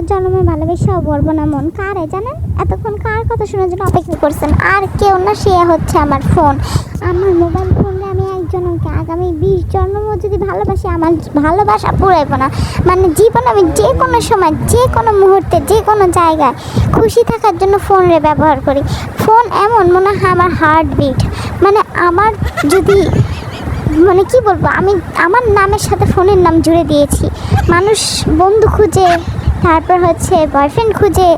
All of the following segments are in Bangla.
জন্মে ভালোবেসেও বলব না, মন কারে জানেন? এতক্ষণ কার কথা শোনার জন্য অপেক্ষা করছেন? আর কেউ না, সে হচ্ছে আমার ফোন। আমার মোবাইল ফোনে আমি একজনকে আগামী বিশ জন্ম যদি ভালোবাসি, আমার ভালোবাসা পুরাইব না। মানে জীবন আমি যে কোনো সময়, যে কোনো মুহূর্তে, যে কোনো জায়গায় খুশি থাকার জন্য ফোনরে ব্যবহার করি। ফোন এমন মনে হয় আমার হার্ট বিট মানে আমার যদি মানে কি বলব? আমি, আমার নামের সাথে ফোনের নাম জুড়ে দিয়েছি। মানুষ বন্ধু খুঁজে তারপর হচ্ছে বয়ফ্রেন্ড খুঁজে,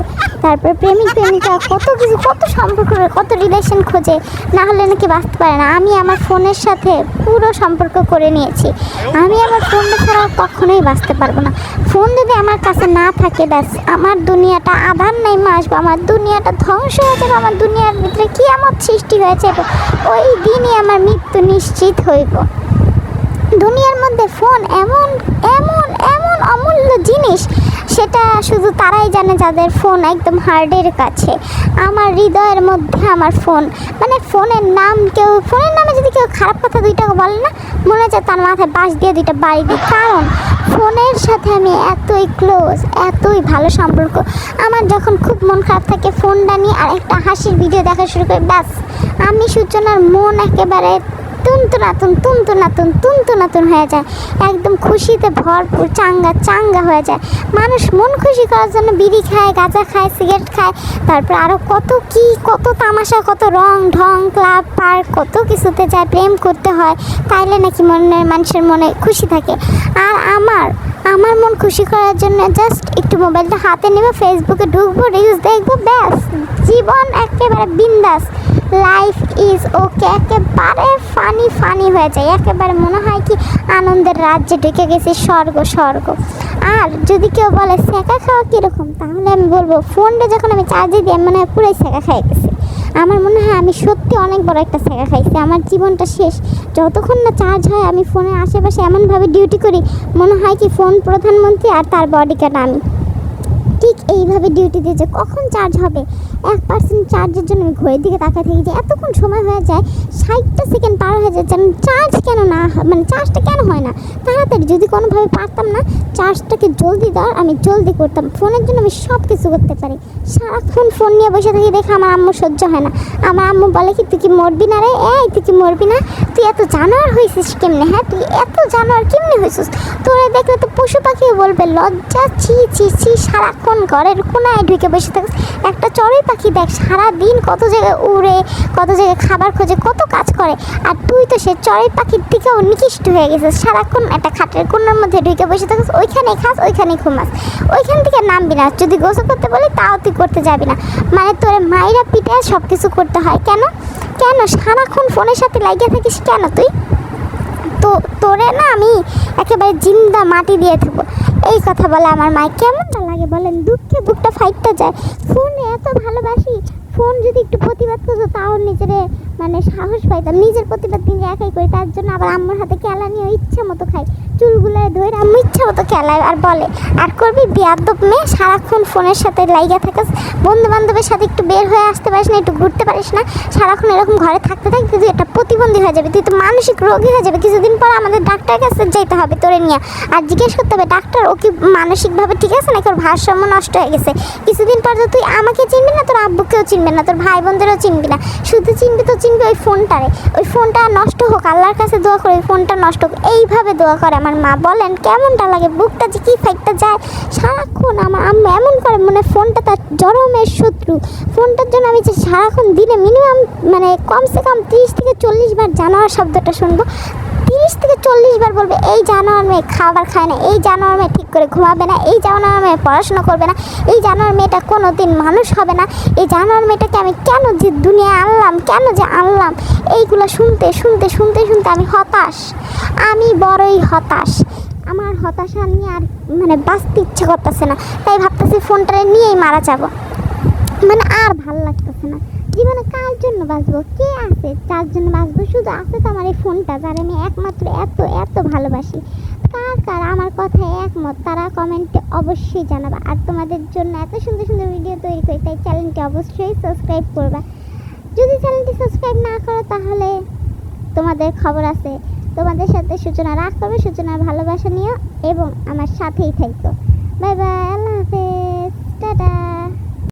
তারপর প্রেমিক প্রেমিকা, কত কিছু, কত সম্পর্ক, কত রিলেশন খোঁজে, না হলে নাকি বাঁচতে পারে না। আমি আমার ফোনের সাথে পুরো সম্পর্ক করে নিয়েছি। আমি আমার ফোনটা ছাড়া কখনোই বাঁচতে পারব না। ফোন যদি আমার কাছে না থাকে, ব্যাস, আমার দুনিয়াটা আধার নেই আসব। আমার দুনিয়াটা ধ্বংস হয়ে যাবে, আমার দুনিয়ার ভিতরে কি আমার সৃষ্টি হয়েছে? ওই দিনই আমার মৃত্যু নিশ্চিত হইব। দুনিয়ার মধ্যে ফোন এমন সেটা শুধু তারাই জানে যাদের ফোন একদম হার্ডের কাছে। আমার হৃদয়ের মধ্যে আমার ফোন মানে ফোনের নাম কেউ ফোনের নামে যদি কেউ খারাপ কথা দুইটা বলে না, মনে হচ্ছে তার মাথায় বাস দিয়ে দুইটা বাড়ি দিই। কারণ ফোনের সাথে আমি এতই ক্লোজ এতই ভালো সম্পর্ক। আমার যখন খুব মন খারাপ থাকে ফোনটা নিয়ে আর একটা হাসির ভিডিও দেখা শুরু করি, ব্যাস। আমি সূচনার মন একেবারে তুনতুনাতুন তুনতুনাতুন তুনতুনাতুন হয়ে যায়। একদম খুশিতে ভরপুর চাঙ্গা চাঙ্গা হয়ে যায়। মানুষ মন খুশি করার জন্য বিড়ি খায়, গাঁজা খায়, সিগারেট খায়। তারপর আরও কত কি, কত তামাশা, কত রং ঢং, ক্লাব, পার্ক, কত কিছুতে যায় প্রেম করতে হয়, তাইলে নাকি মনের, মানুষের মনে খুশি থাকে। আর আমার আমার মন খুশি করার জন্য জাস্ট একটু মোবাইলটা হাতে নেব ফেসবুকে ঢুকবো রিলস দেখব, ব্যাস। জীবন একেবারে বিন্দাস। লাইফ ইজ ওকে একেবারে ফানি ফানি হয়ে যায়। একেবারে মনে হয় কি আনন্দের রাজ্যে ঢুকে গেছি, স্বর্গ স্বর্গ। আর যদি কেউ বলে সেকা খাওয়া কীরকম? তাহলে আমি বলব, ফোনটা যখন আমি চার্জে দিই মানে পুরাই সেকা খাই গেছি। আমার মনে হয় আমি সত্যি অনেক বড় একটা সেকা খাইছি। আমার জীবনটা শেষ। যতক্ষণ না চার্জ হয়, আমি ফোনের আশেপাশে এমনভাবে ডিউটি করি, মনে হয় কি ফোন প্রধানমন্ত্রী আর তার বডিগার্ড আমি। ঠিক এইভাবে ডিউটি দিয়ে যে কখন চার্জ হবে? এক পার্সেন্ট চার্জের জন্য আমি ঘড়ির দিকে তাকায় থাকি যে এতক্ষণ সময় হয়ে যায়, ষাটটা সেকেন্ড পার হয়ে যেন চার্জ কেন না মানে চার্জটা কেন হয় না? তাড়াতাড়ি যদি কোনোভাবে পারতাম না চার্জটাকে জলদি দেওয়ার আমি জলদি করতাম। ফোনের জন্য আমি সব কিছু করতে পারি। সারাক্ষণ ফোন নিয়ে বসে থাকি, দেখে আমার আম্মু সহ্য হয় না। আমার আম্মু বলে কি, তুই কি মরবি না রে? এই, তুই কি মরবি না? তুই এত জানোয়ার হয়েছিস কেমনে হ্যাঁ? তুই এত জানোয়ার কেমনে হয়েছিস তোরা দেখলে তো পশু পাখিও বলবে, লজ্জা, ছি ছি ছি, সারাক্ষণ ঘরের কোনায় ঢুকে বসে থাকিস। একটা চড়ুই পাখি দেখ সারা দিন কত জায়গায় উড়ে, কত জায়গায় খাবার খোঁজে, কত কাজ করে। আর তুই তো সে চড়ুই পাখির থেকেও নিকৃষ্ট হয়ে গেছিস। সারাক্ষণ একটা খাটের কোনার মধ্যে ঢুকে বসে থাকিস ওইখানে খাস ওইখানে ঘুমাস। ওইখান থেকে নামবি না, যদি গোসল করতে বলি তাও তুই করতে যাবি না। মানে তোর মায়েরা পিঠে সব কিছু করতে হয়। কেন? কেন? সারাক্ষণ ফোনের সাথে লাগিয়ে থাকিস কেন তুই? তো তোরে না আমি একেবারে জিন্দা মাটি দিয়ে থাকব। এই কথা বলে আমার মায় কেমনটা লাগে বলেন? দুঃখে বুকটা ফাইটটা যায়। ফোনে এত ভালোবাসি, ফোন যদি একটু প্রতিবাদ করতো তাও নিজের মানে সাহস পাইতাম নিজের প্রতিবাদ নিজে একাই করি, তার জন্য আবার আম্মুর হাতে খেলা নিয়ে ইচ্ছা মতো খাই। চুলগুলো ধরে আম্মু ইচ্ছা মতো খেলায় আর বলে, আর করবি? বিয়াদব মেয়ে, সারাক্ষণ ফোনের সাথে লাইগা থাকাস বন্ধু বান্ধবের সাথে একটু বের হয়ে আসতে পারিস না, একটু ঘুরতে পারিস না, সারাক্ষণ এরকম ঘরে থাকতে থাকতে তুই একটা প্রতিবন্ধী হয়ে যাবে, তুই তো মানসিক রোগী হয়ে যাবে, কিছুদিন পর আমাদের ডাক্তারের কাছে যেতে হবে তোরে নিয়ে। আর জিজ্ঞেস করতে হবে, ডাক্তার, ও কি মানসিকভাবে ঠিক আছে নাকি ওর ভারসাম্য নষ্ট হয়ে গেছে? কিছুদিন পর তো তুই আমাকে চিনবি না, তোর আব্বুকেও চিনবি না, তোর ভাই বোনদেরও চিনবি না। শুধু চিনবি তো চিনবি ওই ফোনটারে ওই ফোনটা নষ্ট হোক, আল্লাহর কাছে দোয়া করে ওই ফোনটা নষ্ট হোক, এইভাবে দোয়া করে আমার মা। বলেন, কেমনটা লাগে? বুকটা যে কী ফাইকটা যায়? সারাক্ষণ আমার আম্মা এমন করে মানে ফোনটা তার জরমের শত্রু। ফোনটার জন্য আমি যে সারাক্ষণ দিনে মিনিমাম মানে কমসে কম তিরিশ থেকে চল্লিশ বার জানোয়ার শব্দটা শুনব। তিরিশ থেকে চল্লিশ বার বলবে, এই জানোয়ার মেয়ে খাবার খায় না, এই জানোয়ার মেয়ে ঠিক করে ঘুমাবে না, এই জানোয়ার মেয়ে পড়াশোনা করবে না, এই জানোয়ার মেয়েটা কোনো দিন মানুষ হবে না, এই জানোয়ার মেয়েটাকে আমি কেন যে দুনিয়ায় আনলাম, কেন যে আনলাম? এইগুলো শুনতে শুনতে শুনতে শুনতে আমি হতাশ। আমি বড়ই হতাশ। আমার হতাশা নিয়ে আর মানে বাঁচতে ইচ্ছে করতেছে না। তাই ভাবতেছি ফোনটা নিয়েই মারা যাব। মানে আর ভালো লাগতেছে না। জীবনে কার জন্য বাঁচবো? কে আছে? যার জন্য বাঁচবো? শুধু আছে তো আমার এই ফোনটা, যার আমি একমাত্র এত এত ভালোবাসি। কার কার? আমার কথায় একমত। তারা কমেন্টে অবশ্যই জানাবা। আর তোমাদের জন্য এত সুন্দর সুন্দর ভিডিও তৈরি করি, তাই চ্যানেলটি অবশ্যই সাবস্ক্রাইব করবা। যদি চ্যানেলটি সাবস্ক্রাইব না করো, তাহলে তোমাদের খবর আছে। তোমাদের সাথে সূচনা রাখ করবে সূচনার ভালোবাসা নিও, এবং আমার সাথেই থাকতো বাই বাই আল্লাহ হাফেজ। টাটা